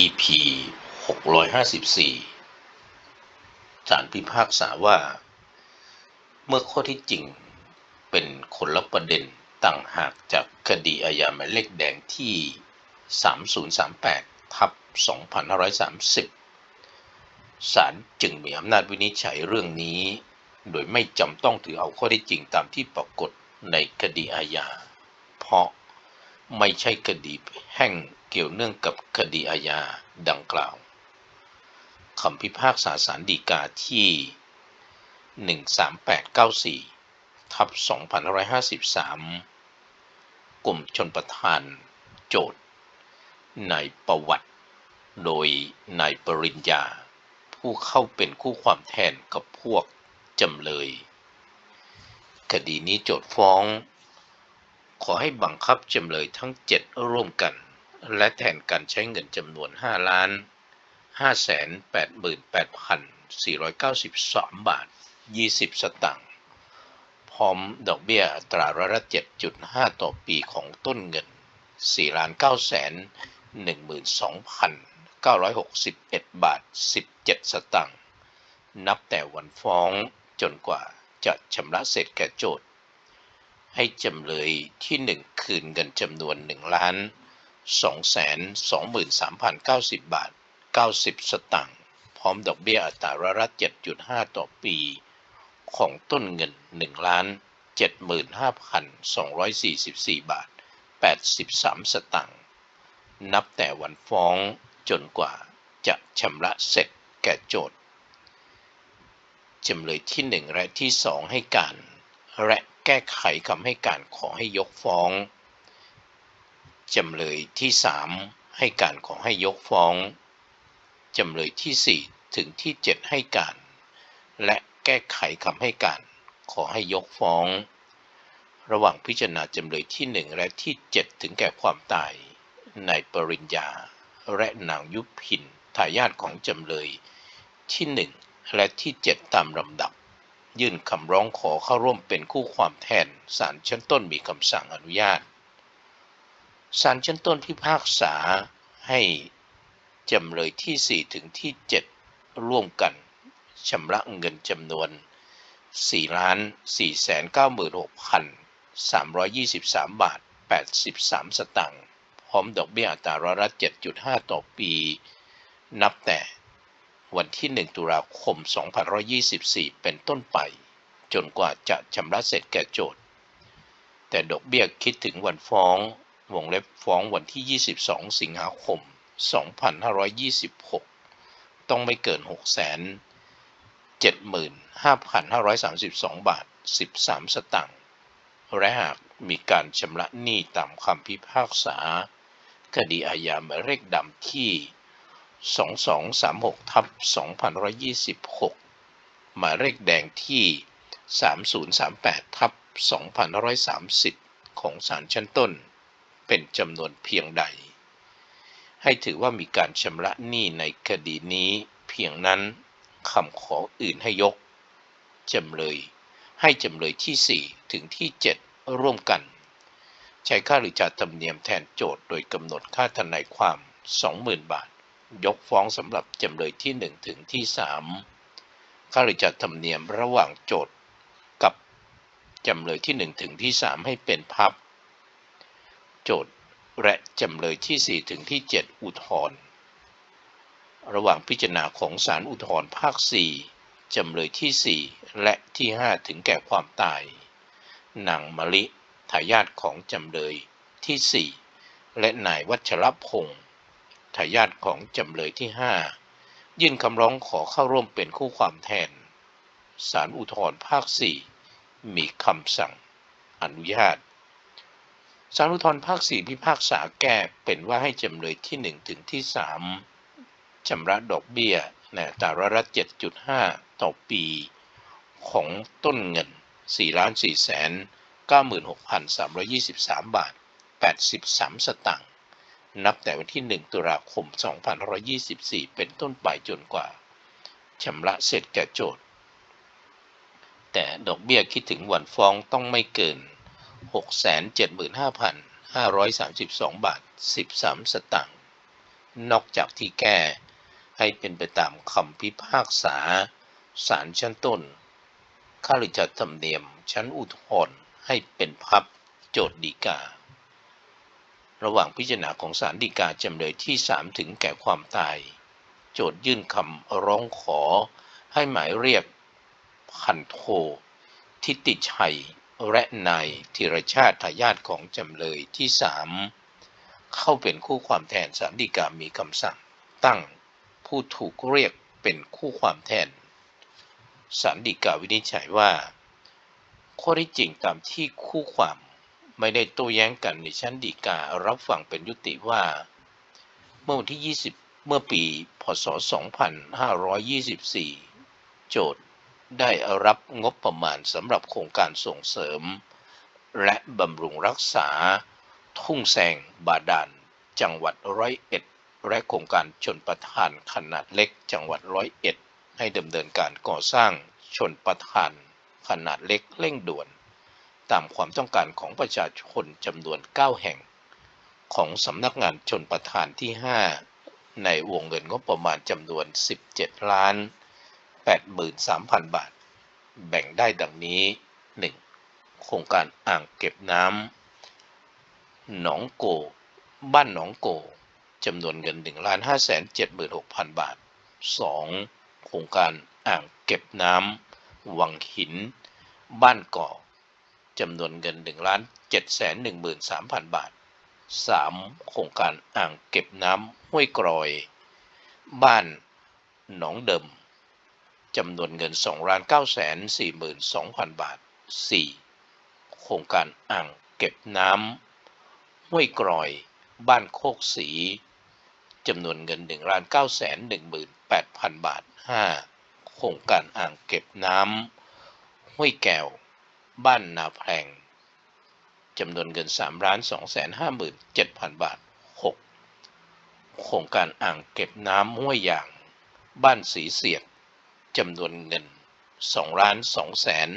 EP 654 ศาลพิพากษาว่า เมื่อข้อที่จริงเป็นคนละประเด็นต่างหากจากคดีอาญาหมายเลขแดงที่ 3038 ทับ 2530 ศาลจึงมีอำนาจวินิจฉัยเรื่องนี้ โดยไม่จำต้องถือเอาข้อที่จริงตามที่ปรากฏในคดีอาญา เพราะไม่ใช่คดีแห่ง เกี่ยวเนื่องกับคดีอาญาดังกล่าวคำพิพากษาสารดีกาที่ 13894 ทับ 2553กรมชนประทาน โจทย์นายประวัติ โดยนายปริญญา ผู้เข้าเป็นคู่ความแทนกับพวกจำเลย คดีนี้โจทย์ฟ้อง ขอให้บังคับจำเลยทั้ง 7 ร่วมกัน และแทนการใช้เงินจำนวน 5 ล้าน 588,493 บาท 20 สตางค์ พร้อมดอกเบี้ยตราร้อยละ7.5 ต่อปีของต้นเงิน 4 ล้าน9แสน12,961 บาท 17 สตางค์ นับแต่วันฟ้องจนกว่าจะชำระเสร็จแก่โจทย์ ให้จำเลยที่ 1 คืนเงินจำนวน 1 ล้าน 223,090 บาท 90 สตางค์ พร้อมดอกเบี้ยอัตราร้อยละ7.5 ต่อปี ของต้นเงิน 1 ล้าน 75,244 บาท 83 สตางค์ นับแต่วันฟ้องจนกว่าจะชำระเสร็จแก่โจทย์จำเลยที่ 1 และที่ 2 ให้การ และแก้ไขคำให้การขอให้ยกฟ้อง จำเลยที่3ให้การขอให้ยกฟ้อง จำเลยที่4ถึงที่7ให้การ และแก้ไขคำให้การขอให้ยกฟ้อง ระหว่างพิจารณาจำเลยที่1และที่7ถึงแก่ความตายนายปริญญา และนางยุพินทายาทของจำเลยที่1และที่7ตามลำดับ ยื่นคำร้องขอเข้าร่วมเป็นคู่ความแทนศาลชั้นต้นมีคำสั่งอนุญาต ศาลชั้นต้นพิพากษาให้จำเลยที่ 4 ถึงที่ 7 ร่วมกันชำระเงินจำนวน4ล้าน496,323 บาท 83 สตางค์พร้อมดอกเบี้ยอัตราร้อยละ7.5 ต่อปี นับแต่วันที่ 1 ตุลาคม 2524 เป็นต้นไป จนกว่าจะชำระเสร็จแก่โจทย์ แต่ดอกเบี้ยคิดถึงวันฟ้อง วงเล็บฟ้องวันที่ 22 สิงหาคม 2526 ต้องไม่เกิน 6 75,532 บาท 13 สตางค์ และหากมีการชำระหนี้ตามคำพิพากษา คดีอาญาหมายเลขดำที่ 2236 ทับ2126 หมายเลขแดงที่ 3038 ทับ2530 ของศาลชั้นต้น เป็นจำนวนเพียงใด ให้ถือว่ามีการชำระหนี้ในคดีนี้เพียงนั้นคำขออื่นให้ยกจำเลย ให้จำเลยที่ 4 ถึงที่ 7 ร่วมกัน ใช้ค่าหรือจ่ายธรรมเนียมแทนโจทย์โดยกำหนดค่าทนายความ 20,000 บาท ยกฟ้องสำหรับจำเลยที่ 1 ถึงที่ 3 ค่าหรือจ่ายธรรมเนียมระหว่างโจทย์กับจำเลยที่ 1 ถึงที่ 3 ให้เป็นพับ โจทย์และจำเลยที่ 4 ถึงที่ 7 อุทธรณ์ระหว่างพิจารณาของศาลอุทธรภาค 4 จำเลยที่ 4 และที่ 5 ถึงแก่ความตายนางมะลิทายาทของจำเลยที่ 4 และนายวัชรพงศ์ทายาทของจำเลยที่ 5 ยื่นคำร้องขอเข้าร่วมเป็นคู่ความแทนศาลอุทธรภาค 4 มีคำสั่งอนุญาต ศาลอุทธรภาค4พิพากษาแก้เป็นว่าให้จำเลยที่ 1 ถึงที่ 3ชำระดอกเบี้ยนอัตราร้อยละ7.5 ต่อปี ของต้นเงิน 4 ล้าน4แสน96,323 บาท 83 สตางค์นับแต่วันที่ 1 ตุลาคม 2524 เป็นต้นไปจนกว่าชำระเสร็จแก่โจทย์แต่ดอกเบี้ยคิดถึงวันฟ้องต้องไม่เกิน 675,532 บาท 13 สตางค์ นอกจากที่แก้ให้เป็นไปตามคำพิพากษาศาลชั้นต้นข้าราชธรรมเนียมชั้นอุทธรณ์ให้เป็นพับโจทย์ดีกา ระหว่างพิจารณาของศาลฎีกาจำเลยที่ 3 ถึงแก่ความตาย โจทยื่นคำร้องขอให้หมายเรียกพันโททิติชัย และนายธีรชาติทายาทของจำเลยที่3เข้าเป็นคู่ความแทนศาลฎีกามีคำสั่ง ตั้งผู้ถูกเรียกเป็นคู่ความแทนศาลฎีกาวินิจฉัยว่า ข้อที่จริงตามที่คู่ความไม่ได้โต้แย้งกันในชั้นฎีการับฟังเป็นยุติว่า เมื่อวันที่ 20 เมื่อปี พศ 2524 โจทย์ ได้รับงบประมาณสำหรับโครงการส่งเสริม และบำรุงรักษา ทุ่งแซงบาดาลจังหวัดร้อยเอ็ด และโครงการชนประทานขนาดเล็กจังหวัดร้อยเอ็ด ให้ดำเนินการก่อสร้างชนประทานขนาดเล็กเร่งด่วน ตามความต้องการของประชาชนจำนวน 9 แห่ง ของสำนักงานชนประทานที่ 5 ในวงเงินงบประมาณจำนวน 17 ล้าน 83,000 บาท แบ่งได้ดังนี้ 1. โครงการอ่างเก็บน้ำหนองโก บ้านหนองโกจำนวนเงิน1ล้าน5 7 6 0 0 0 บาท 2. โครงการอ่างเก็บน้ำวังหิน บ้านเกาะจำนวนเงิน1ล้าน7 1 3 0 0 0 บาท 3. โครงการอ่างเก็บน้ำห้วยกรอย บ้านหนองเดิม จำนวนเงิน2ล้าน9 4 2 0 0 0 บาท 4. โครงการอ่างเก็บน้ำห้วยกรอย บ้านโคกสีจำนวนเงิน1ล้าน9 1 8 0 0 0 บาท 5. โครงการอ่างเก็บน้ำห้วยแก้ว บ้านนาแพงจำนวนเงิน3ล้าน2 5 7 0 0 0 บาท 6. โครงการอ่างเก็บน้ำห้วยยาง บ้านสีเสียด จำนวนเงิน2ล้าน2แสน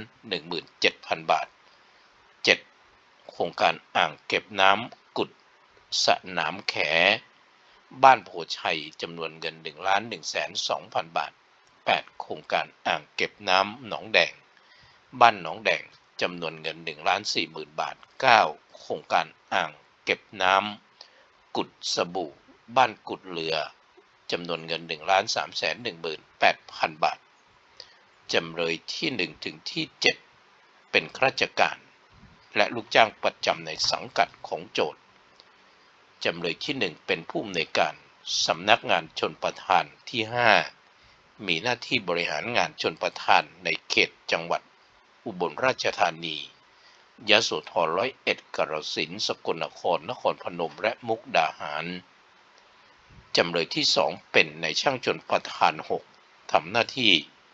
17,000 บาท 7. โครงการอ่างเก็บน้ำกุดสะนามแข บ้านโพชัยจำนวนเงิน1ล้าน1แสน2,000 บาท 8. โครงการอ่างเก็บน้ำหนองแดง บ้านหนองแดงจำนวนเงิน1ล้าน4หมื่นบาท 9. โครงการอ่างเก็บน้ำกุดสบู่ บ้านกุดเรือจำนวนเงิน1ล้าน3แสน1หมื่น8พันบาท จำเลยที่ 1 ถึงที่ 7 เป็นข้าราชการ และลูกจ้างประจำในสังกัดของโจทย์จำเลยที่ 1 เป็นผู้อำนวยการสำนักงานชนประทานที่ 5 มีหน้าที่บริหารงานชนประทานในเขตจังหวัด อุบลราชธานียโสธรร้อยเอ็ดกระสินสกลนครนครพนมและมุกดาหารจำเลยที่สองเป็นในช่างชนประทาน 6ทำหน้าที่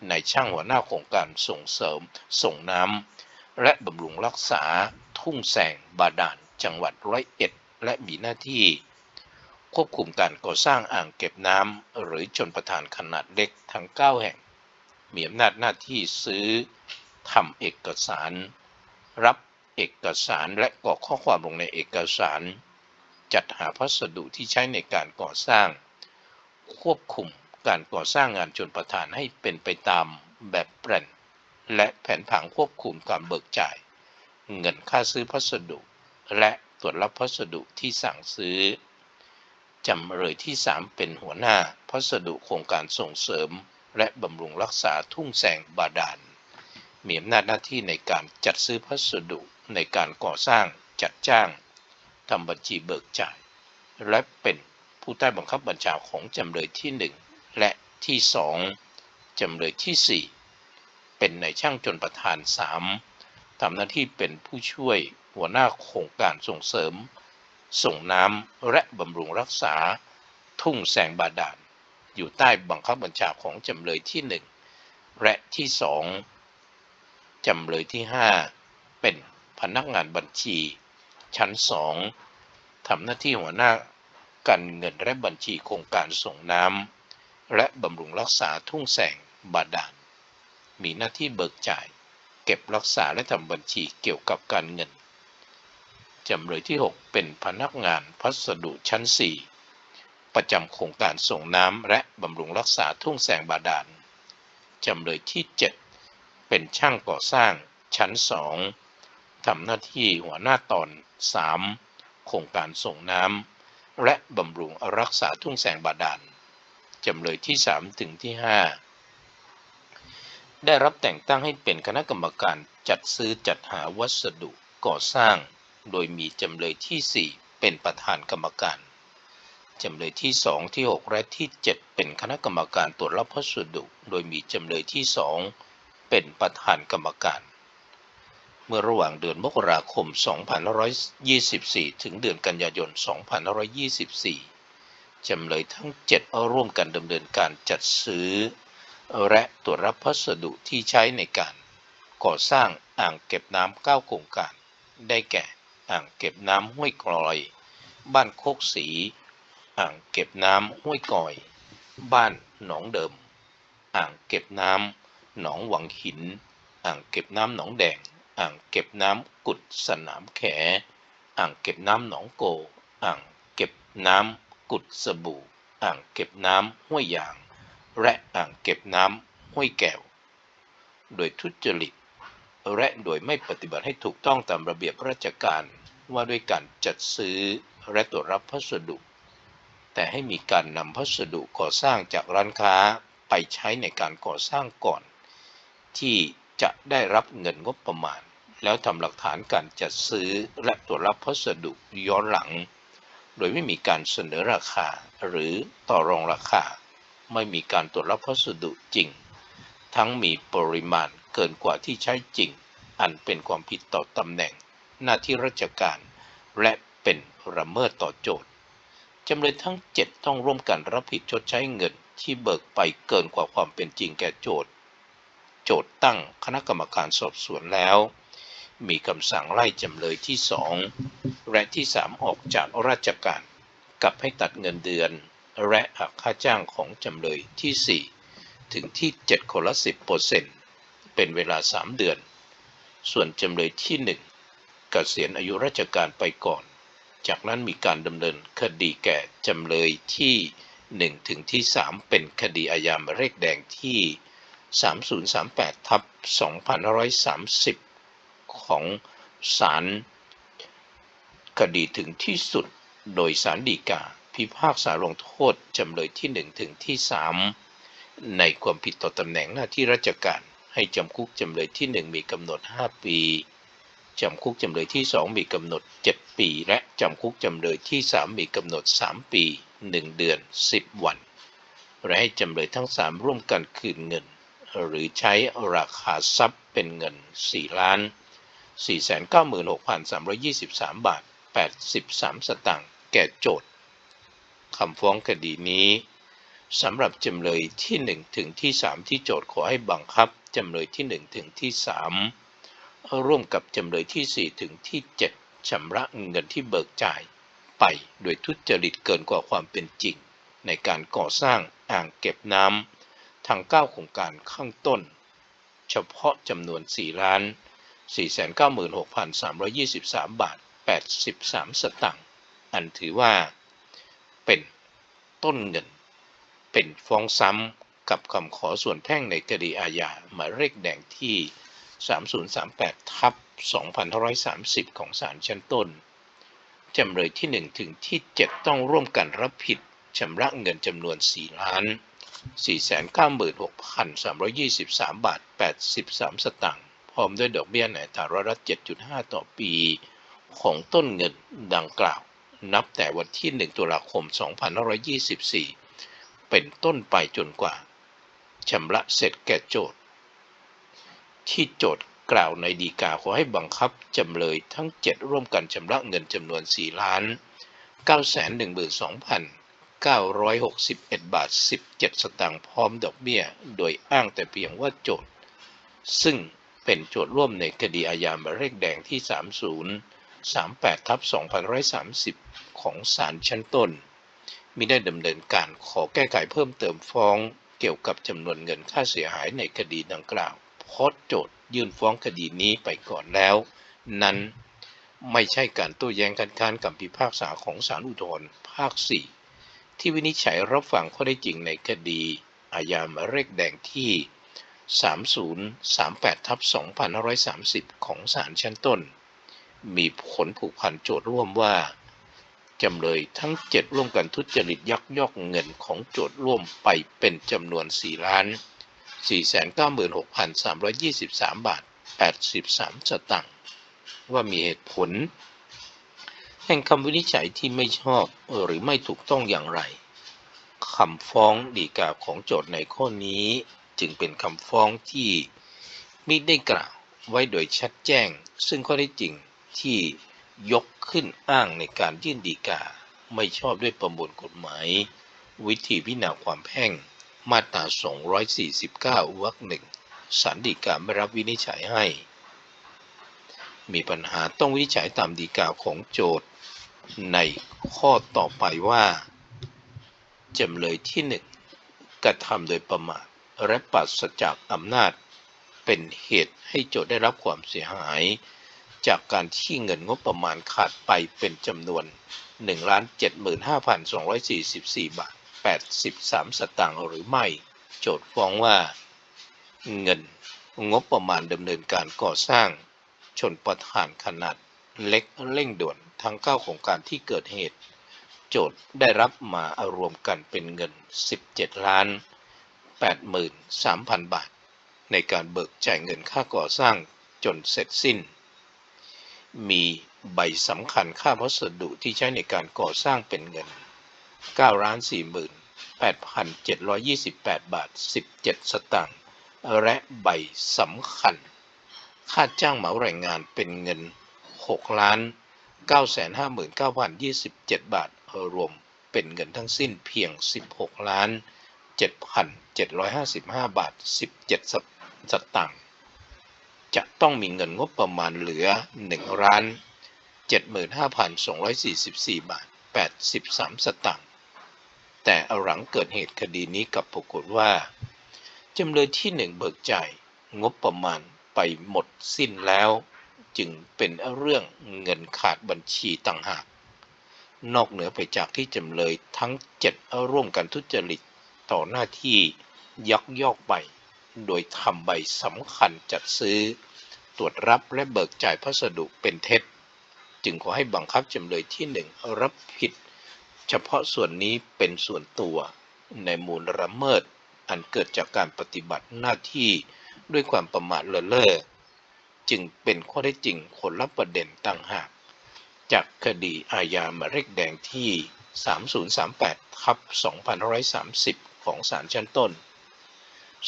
ในช่างหัวหน้าโครงการส่งเสริม ส่งน้ำและบำรุงรักษา ทุ่งแสงบาดาลจังหวัดร้อยเอ็ด และมีหน้าที่ ควบคุมการก่อสร้างอ่างเก็บน้ำหรือชนประทานขนาดเล็กทั้ง 9 แห่ง มีอำนาจหน้าที่ซื้อทำเอกสาร รับเอกสารและกรอกข้อความลงในเอกสาร จัดหาพัสดุที่ใช้ในการก่อสร้าง ควบคุม การก่อสร้างงานชนประทานให้เป็นไปตามแบบแปลนและแผนผังควบคุมการเบิกจ่าย เงินค่าซื้อพัสดุ และตรวจรับพัสดุที่สั่งซื้อจำเลยที่ 3 เป็นหัวหน้าพัสดุโครงการส่งเสริม และบำรุงรักษาทุ่งแสงบาดาลมีอำนาจหน้าที่ในการจัดซื้อพัสดุในการก่อสร้างจัดจ้างทำบัญชีเบิกจ่าย และเป็นผู้ใต้บังคับบัญชาของจำเลยที่ 1 ที่2จำเลยที่4เป็นในช่างจนประธาน3ทำหน้าที่เป็นผู้ช่วยหัวหน้าโครงการส่งเสริม ส่งน้ำและบำรุงรักษา ทุ่งแสงบาดาลอยู่ใต้บังคับบัญชาของจำเลยที่1และที่2จำเลยที่5เป็นพนักงานบัญชี ชั้น2ทำหน้าที่หัวหน้าการเงินและบัญชีโครงการส่งน้ำ และบำรุงรักษาทุ่งแสงบาดาล มีหน้าที่เบิกจ่าย เก็บรักษาและทำบัญชีเกี่ยวกับการเงิน จำเลยที่ 6 เป็นพนักงานพัสดุชั้น 4 ประจำโครงการส่งน้ำและบำรุงรักษาทุ่งแสงบาดาล จำเลยที่ 7 เป็นช่างก่อสร้างชั้น 2 ทำหน้าที่หัวหน้าตอน 3 โครงการส่งน้ำและบำรุงรักษาทุ่งแสงบาดาล จำเลยที่ 3 ถึงที่ 5 ได้รับแต่งตั้งให้เป็นคณะกรรมการจัดซื้อจัดหาวัสดุก่อสร้าง โดยมีจำเลยที่ 4 เป็นประธานกรรมการ จำเลยที่ 2 ที่ 6 และที่ 7 เป็นคณะกรรมการตรวจรับพัสดุ โดยมีจำเลยที่ 2 เป็นประธานกรรมการเมื่อระหว่างเดือนมกราคม 2524 ถึงเดือนกันยายน 2524 จำเลยทั้ง 7 ร่วมกันดำเนินการจัดซื้อ และตรวจรับพัสดุที่ใช้ในการ ก่อสร้างอ่างเก็บน้ำ9โครงการ ได้แก่ อ่างเก็บน้ำห้วยกลอย บ้านโคกสี อ่างเก็บน้ำห้วยกอย บ้านหนองเดิม อ่างเก็บน้ำหนองหวังหิน อ่างเก็บน้ำหนองแดง อ่างเก็บน้ำกุดสนามแข อ่างเก็บน้ำหนองโก อ่างเก็บน้ำ กุดสบู่ อ่างเก็บน้ำห้วยยาง และอ่างเก็บน้ำห้วยแก้ว โดยทุจริต และโดยไม่ปฏิบัติให้ถูกต้องตามระเบียบราชการว่าด้วยการจัดซื้อและตรวจรับพัสดุ แต่ให้มีการนำพัสดุก่อสร้างจากร้านค้าไปใช้ในการก่อสร้างก่อน ที่จะได้รับเงินงบประมาณ แล้วทำหลักฐานการจัดซื้อและตรวจรับพัสดุย้อนหลัง โดยไม่มีการเสนอราคาหรือต่อรองราคา ไม่มีการตรวจรับพัสดุจริง ทั้งมีปริมาณเกินกว่าที่ใช้จริง อันเป็นความผิดต่อตำแหน่ง หน้าที่ราชการ และเป็นระเมิดต่อโจทย์จำเลยทั้ง 7 ต้องร่วมกันรับผิดชดใช้เงินที่เบิกไปเกินกว่าความเป็นจริงแก่โจทย์ โจทย์ตั้งคณะกรรมการสอบสวนแล้ว มีคำสั่งไล่จำเลยที่2และที่3ออกจากราชการกับให้ตัดเงินเดือน และหักค่าจ้างของจำเลยที่4ถึงที่7คนละ10%เป็นเวลา3เดือน ส่วนจำเลยที่1เกษียณอายุราชการไปก่อน จากนั้นมีการดำเนินคดีแก่จำเลยที่1ถึงที่3เป็นคดีอาญาหมายเลขแดงที่ 3038ทับ2530 ของศาลคดีถึงที่สุดโดยศาลฎีกา พิพากษาลงโทษจำเลยที่ 1 ถึงที่ 3 ในความผิดต่อตำแหน่งหน้าที่ราชการให้จำคุกจำเลยที่ 1 มีกำหนด 5 ปีจำคุกจำเลยที่ 2 มีกำหนด 7 ปี และจำคุกจำเลยที่ 3 มีกำหนด 3 ปี 1 เดือน 10 วัน และให้จำเลยทั้ง 3 ร่วมกันคืนเงิน หรือใช้ราคาทรัพย์เป็นเงิน 4 ล้าน 496,323 บาท 83 สตางค์แก่โจทย์คำฟ้องคดีนี้สำหรับจำเลยที่ 1 ถึงที่ 3 ที่โจทย์ขอให้บังคับจำเลยที่ 1 ถึงที่ 3 ร่วมกับจำเลยที่ 4 ถึงที่ 7ชำระเงินที่เบิกจ่ายไปโดยทุจริตเกินกว่าความเป็นจริง ในการก่อสร้างอ่างเก็บน้ำทั้ง9โครงการข้างต้น เฉพาะจำนวน 4 ล้าน 496,323 บาท 83 สตางค์อันถือว่าเป็นต้นเงิน เป็นฟ้องซ้ำกับคำขอส่วนแพ่งในคดีอาญาหมายเลขแดงที่ 3038 ทับ2530 ของศาลชั้นต้น จำเลยที่ 1 ถึงที่ 7 ต้องร่วมกันรับผิดชำระเงินจำนวน 4 ล้าน 496,323 บาท 83 สตางค์ พร้อมด้วยดอกเบี้ยในอัตราร้อยละ7.5 ต่อปีของต้นเงินดังกล่าว นับแต่วันที่ 1 ตุลาคม 2524 เป็นต้นไปจนกว่าชำระเสร็จแก่โจทย์ ที่โจทย์กล่าวในดีกาขอให้บังคับจำเลยทั้ง 7 ร่วมกันชำระเงินจำนวน 4 ล้าน 912,961 บาท 17 สตางค์พร้อมดอกเบี้ย โดยอ้างแต่เพียงว่าโจทย์ ซึ่ง เป็นโจทย์ร่วมในคดีอาญาหมายเลขแดงที่ 3038ทับ2530 ของศาลชั้นต้น มิได้ดำเนินการขอแก้ไขเพิ่มเติมฟ้องเกี่ยวกับจำนวนเงินค่าเสียหายในคดีดังกล่าวเพราะโจทย์ยื่นฟ้องคดีนี้ไปก่อนแล้ว นั้นไม่ใช่การโต้แย้งคัดค้านคำพิพากษาของศาลอุทธรภาค 4 ที่วินิจฉัยรับฟังข้อได้จริงในคดี อาญาหมายเลขแดงที่ 3038ทับ2530 ของศาลชั้นต้น มีผลผูกพันโจทย์ร่วมว่า จำเลยทั้ง 7 ร่วมกันทุจริตยักยอกเงินของโจทย์ร่วมไปเป็นจำนวน 4 ล้าน 496,323 บาท 83 สตางค์ว่ามีเหตุผล แห่งคำวินิจฉัยที่ไม่ชอบหรือไม่ถูกต้องอย่างไรคำฟ้องดีกาของโจทย์ในข้อนี้ จึงเป็นคำฟ้องที่มิได้กล่าวไว้โดยชัดแจ้ง ซึ่งข้อได้จริงที่ยกขึ้นอ้างในการยื่นดีกา ไม่ชอบด้วยประมวลกฎหมาย วิธีพิจารณาความแพ่ง มาตรา 249 วรรคหนึ่งศาลฎีกาไม่รับวินิจฉัยให้ มีปัญหาต้องวินิจฉัยตามฎีกาของโจทย์ ในข้อต่อไปว่าจำเลยที่หนึ่งกระทำโดยประมาท และปราศจากอำนาจ เป็นเหตุให้โจทย์ได้รับความเสียหาย จากการที่เงินงบประมาณขาดไปเป็นจำนวน 1,75,244 บาท 83 สตางค์หรือไม่ โจทย์ฟ้องว่า เงินงบประมาณดำเนินการก่อสร้าง ชนประทานขนาดเล็กเร่งด่วนทั้ง9โครงการที่เกิดเหตุ โจทย์ได้รับมารวมกันเป็นเงิน 17 ล้าน 83,000 บาท ในการเบิกจ่ายเงินค่าก่อสร้างจนเสร็จสิ้น มีใบสำคัญค่าวัสดุที่ใช้ในการก่อสร้างเป็นเงิน9ล้าน48,728 บาท 17 สตางค์ และใบสำคัญ ค่าจ้างเหมาแรงงานเป็นเงิน6ล้าน959,027 บาท รวมเป็นเงินทั้งสิ้นเพียง 16 ล้าน 7,755 บาท 17 สตางค์ จะต้องมีเงินงบประมาณเหลือ1ล้าน75,244 บาท 83 สตางค์ แต่หลังเกิดเหตุคดีนี้กับปรากฏว่า จำเลยที่หนึ่งเบิกจ่ายงบประมาณไปหมดสิ้นแล้ว จึงเป็นเรื่องเงินขาดบัญชีต่างหาก นอกเหนือไปจากที่จำเลยทั้ง 7 ร่วมกันทุจริต ต่อหน้าที่ยักยอกไปโดยทำใบสำคัญจัดซื้อ ตรวจรับและเบิกจ่ายพัสดุเป็นเท็จ จึงขอให้บังคับจำเลยที่หนึ่งรับผิด เฉพาะส่วนนี้เป็นส่วนตัว ในมูลละเมิด อันเกิดจากการปฏิบัติหน้าที่ด้วยความประมาทเลินเล่อจึงเป็นข้อได้จริงคนละประเด็นต่างหาก จากคดีอาญาหมายเลขแดงที่ 3038ทับ2530 ของศาลชั้นต้น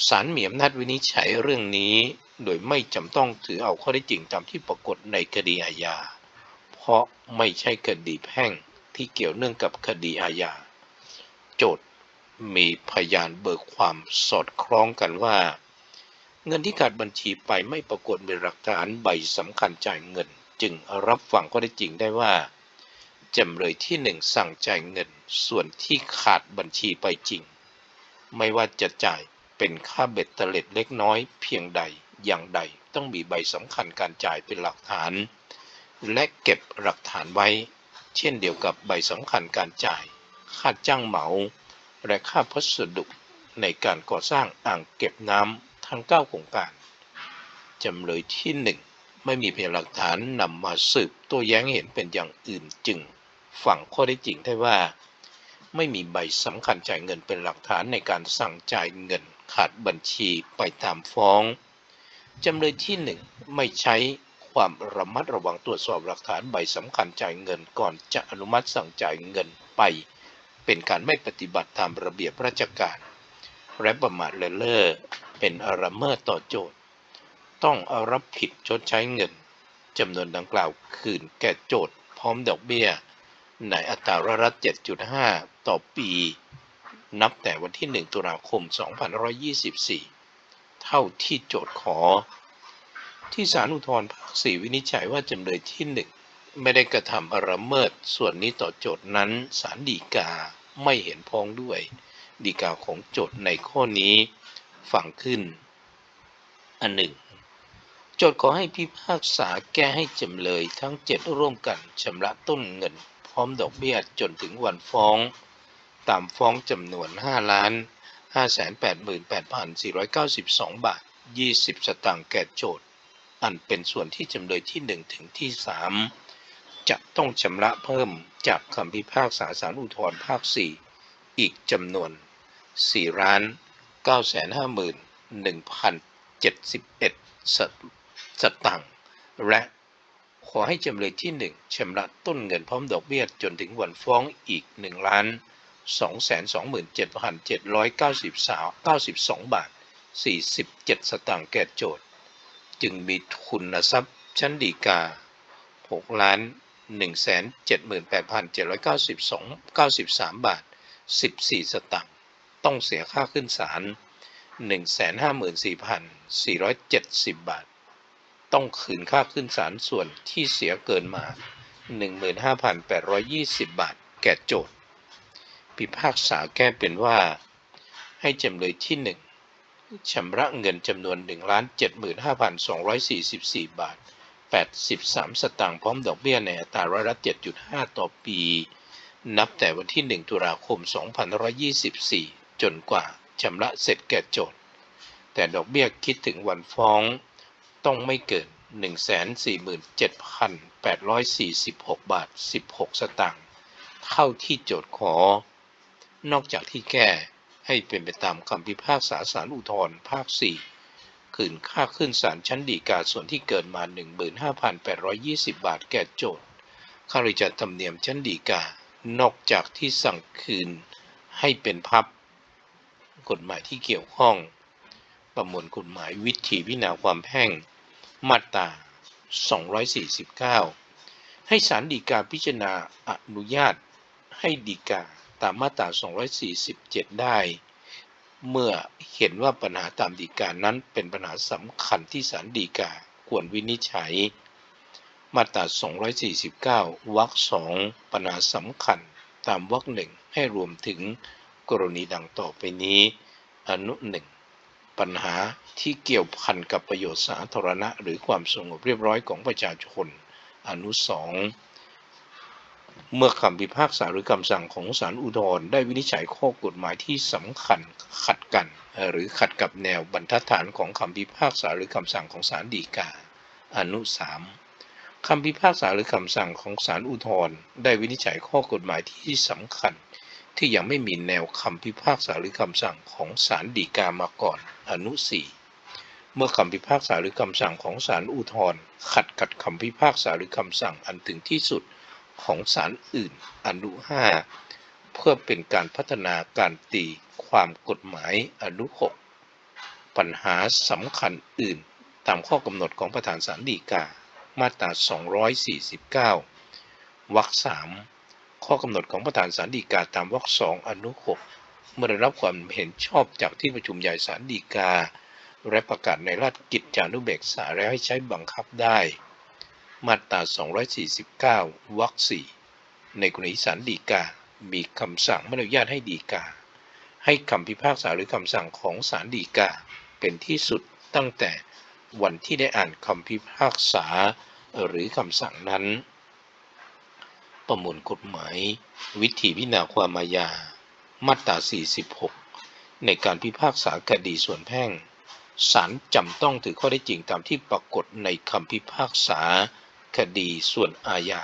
ศาลมีอำนาจวินิจฉัยเรื่องนี้โดยไม่จำต้องถือเอาข้อได้จริงตามที่ปรากฏในคดีอาญา เพราะไม่ใช่คดีแพ่งที่เกี่ยวเนื่องกับคดีอาญา โจทย์มีพยานเบิกความสอดคล้องกันว่า เงินที่ขาดบัญชีไปไม่ปรากฏเป็นหลักฐานใบสำคัญจ่ายเงิน จึงรับฟังข้อได้จริงได้ว่าจำเลยที่หนึ่งสั่งจ่ายเงินส่วนที่ขาดบัญชีไปจริง ไม่ว่าจะจ่ายเป็นค่าเบ็ดเตล็ดเล็กน้อยเพียงใดอย่างใดต้องมีใบสำคัญการจ่ายเป็นหลักฐาน และเก็บหลักฐานไว้ เช่นเดียวกับใบสำคัญการจ่าย ค่าจ้างเหมา และค่าพัสดุในการก่อสร้างอ่างเก็บน้ำทั้ง 9 โครงการจำเลยที่หนึ่งไม่มีพยานหลักฐานนำมาสืบตัวแย้งเห็นเป็นอย่างอื่นจึง ฝังข้อได้จริงได้ว่า ไม่มีใบสำคัญจ่ายเงินเป็นหลักฐานในการสั่งจ่ายเงินขาดบัญชีไปตามฟ้อง จำเลยที่หนึ่งไม่ใช้ความระมัดระวังตรวจสอบหลักฐานใบสำคัญจ่ายเงินก่อนจะอนุมัติสั่งจ่ายเงินไป เป็นการไม่ปฏิบัติตามระเบียบราชการ และประมาทเลินเล่อเป็นอาระเมิดต่อโจทย์ ต้องเอารับผิดชดใช้เงินจำนวนดังกล่าวคืนแก่โจทย์พร้อมดอกเบี้ย ในอัตราร้อยละ7.5 ต่อปี นับแต่วันที่ 1 ตุลาคม 2524 เท่าที่โจทย์ขอ ที่ศาลอุทธรณ์ภาคสี่วินิจฉัยว่าจำเลยที่ 1 ไม่ได้กระทำอรเมิด ส่วนนี้ต่อโจทย์นั้นศาลฎีกาไม่เห็นพ้องด้วยฎีกาของโจทย์ในข้อนี้ฟังขึ้น อันหนึ่งโจทย์ขอให้พิพากษาแก้ให้จำเลยทั้ง 7 ร่วมกันชำระต้นเงิน พร้อมดอกเบี้ยจนถึงวันฟ้อง ตามฟ้องจำนวน 5 ล้าน 588,492 บาท 20 สตางค์แก่โจทย์ อันเป็นส่วนที่จำเลยที่ 1 ถึงที่ 3 จะต้องชำระเพิ่มจากคำพิพากษาศาลอุทธรภาค 4 อีกจำนวน 4 ล้าน 951,071 สตางค์และ ขอให้จำเลยที่ 1ชำระต้นเงินพร้อมดอกเบี้ยจนถึงวันฟ้องอีก1ล้าน227,793.92 บาท 47 สตางค์แก่โจทย์ จึงมีทุนทรัพย์ชั้นดีกา6ล้าน178,792 93 บาท 14 สตางค์ต้องเสียค่าขึ้นศาล154,470 บาท ต้องคืนค่าขึ้นศาลส่วนที่เสียเกินมา 15,820 บาท แก่โจทย์พิพากษาแก้เป็นว่า ให้จำเลยที่ 1ชำระเงินจำนวน 1,75,244 บาท 83 สตางค์พร้อมดอกเบี้ยในอัตราร้อยละ 7.5 ต่อปี นับแต่วันที่ 1 ตุลาคม 2524 จนกว่าชำระเสร็จแก่โจทย์แต่ดอกเบี้ยคิดถึงวันฟ้อง ต้องไม่เกิน 147,846 บาท 16 สตางค์เท่าที่โจทย์ขอ นอกจากที่แก้ให้เป็นไปตามคำพิพากษาศาลอุทธรณ์ภาค 4 คืนค่าขึ้นศาลชั้นฎีกาส่วนที่เกินมา 15,820 บาทแก่โจทย์ค่าริจาธรรมเนียมชั้นฎีกา นอกจากที่สั่งคืนให้เป็นพับ กฎหมายที่เกี่ยวข้อง ประมวลกฎหมายวิธีพิจารณาความแพ่ง มาตรา 249 ให้ศาลฎีกาพิจารณาอนุญาตให้ฎีกาตามมาตรา 247 ได้ เมื่อเห็นว่าปัญหาตามฎีกานั้นเป็นปัญหาสำคัญที่ศาลฎีกาควรวินิจฉัย มาตรา 249 วรรคสองปัญหาสำคัญตามวรรคหนึ่งให้รวมถึงกรณีดังต่อไปนี้ อนุหนึ่ง ปัญหาที่เกี่ยวพันกับประโยชน์สาธารณะ หรือความสงบเรียบร้อยของประชาชน อนุสองเมื่อคำพิพากษาหรือคำสั่งของศาลอุทธรณ์ได้วินิจฉัยข้อกฎหมายที่สำคัญขัดกัน หรือขัดกับแนวบรรทัดฐานของคำพิพากษาหรือคำสั่งของศาลฎีกา อนุสามคำพิพากษาหรือคำสั่งของศาลอุทธรณ์ได้วินิจฉัยข้อกฎหมายที่สำคัญ ที่ยังไม่มีแนวคำพิพากษาหรือคำสั่งของศาลฎีกามาก่อนอนุสี่เมื่อคำพิพากษาหรือคำสั่งของศาลอุทธรณ์ขัดกับคำพิพากษาหรือคำสั่งอันถึงที่สุดของศาลอื่นอนุ5เพื่อเป็นการพัฒนาการตีความกฎหมายอนุ6ปัญหาสำคัญอื่น ตามข้อกำหนดของประธานศาลฎีกา มาตรา 249 วรรค3 ข้อกำหนดของประธานศาลฎีกาตามวรรค2องอนุ6เมื่อได้รับความเห็นชอบจากที่ประชุมใหญ่ศาลฎีกา และประกาศในราชกิจจานุเบกษาแล้วให้ใช้บังคับได้ มาตรา 249 วรรค4ในกรณีศาลฎีกา มีคำสั่งไม่อนุญาตให้ฎีกา ให้คำพิพากษาหรือคำสั่งของศาลฎีกา เป็นที่สุดตั้งแต่วันที่ได้อ่านคำพิพากษาหรือคำสั่งนั้น ประมวลกฎหมาย วิธีพิจารณาความอาญา มาตรา 46 ในการพิพากษาคดีส่วนแพ่ง ศาลจำต้องถือข้อได้จริงตามที่ปรากฏในคำพิพากษาคดีส่วนอาญา